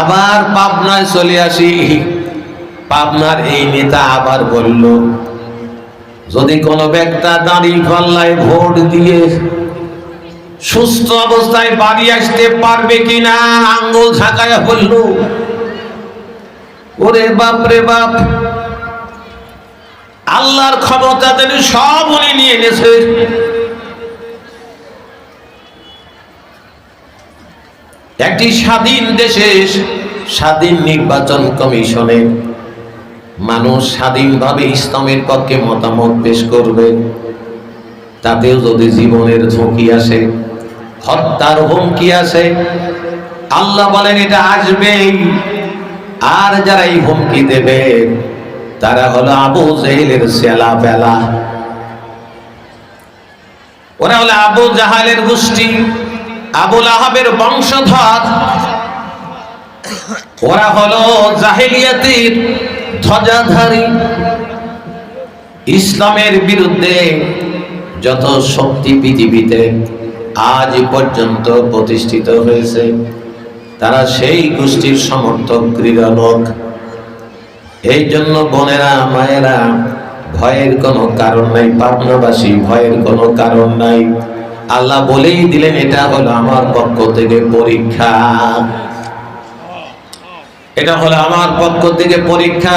আবার পাবনায় চলে আসি। পাবনার এই নেতা আবার বলল, যদি কোনো ব্যক্তি দাঁড়িয়ে পাল্লায় ভোট দিয়ে সুস্থ অবস্থায় বাড়ি আসতে পারবে কিনা, আঙ্গুল ঝাঁকায়া বলল, ওরে বাপ রে বাপ, আল্লাহর ক্ষমতা তিনি সব উনি নিয়ে গেছে একটি স্বাধীন দেশে স্বাধীন নির্বাচন কমিশনে মানুষ স্বাধীনভাবে ইসলামের পক্ষে মতামত পেশ করবে। তাতেও যদি জীবনের ঝুঁকি আসে, হত্যার হুমকি আসে, আল্লাহ বলেন এটা আসবেই। আর যারা এই হুমকি দেবে, তারা হলো আবু জেহেলের সেলা বেলা ওরা হলো আবু জাহালের গোষ্ঠী। আবুল আহাবের বংশধর। ওরা হলো জাহেলিয়াতির ধ্বজাধারী। ইসলামের বিরুদ্ধে যত শক্তি পৃথিবীতে আজ পর্যন্ত প্রতিষ্ঠিত হয়েছে, তারা সেই গোষ্ঠীর সমর্থক ক্রীড়া লোক। এই জন্য বোনেরা, মায়েরা, ভয়ের কোনো কারণ নাই, পাবনাবাসী, ভয়ের কোনো কারণ নাই। আল্লাহ বলেই দিলেন এটা হলো আমার পক্ষ থেকে পরীক্ষা। এটা হলো আমার পক্ষ থেকে পরীক্ষা।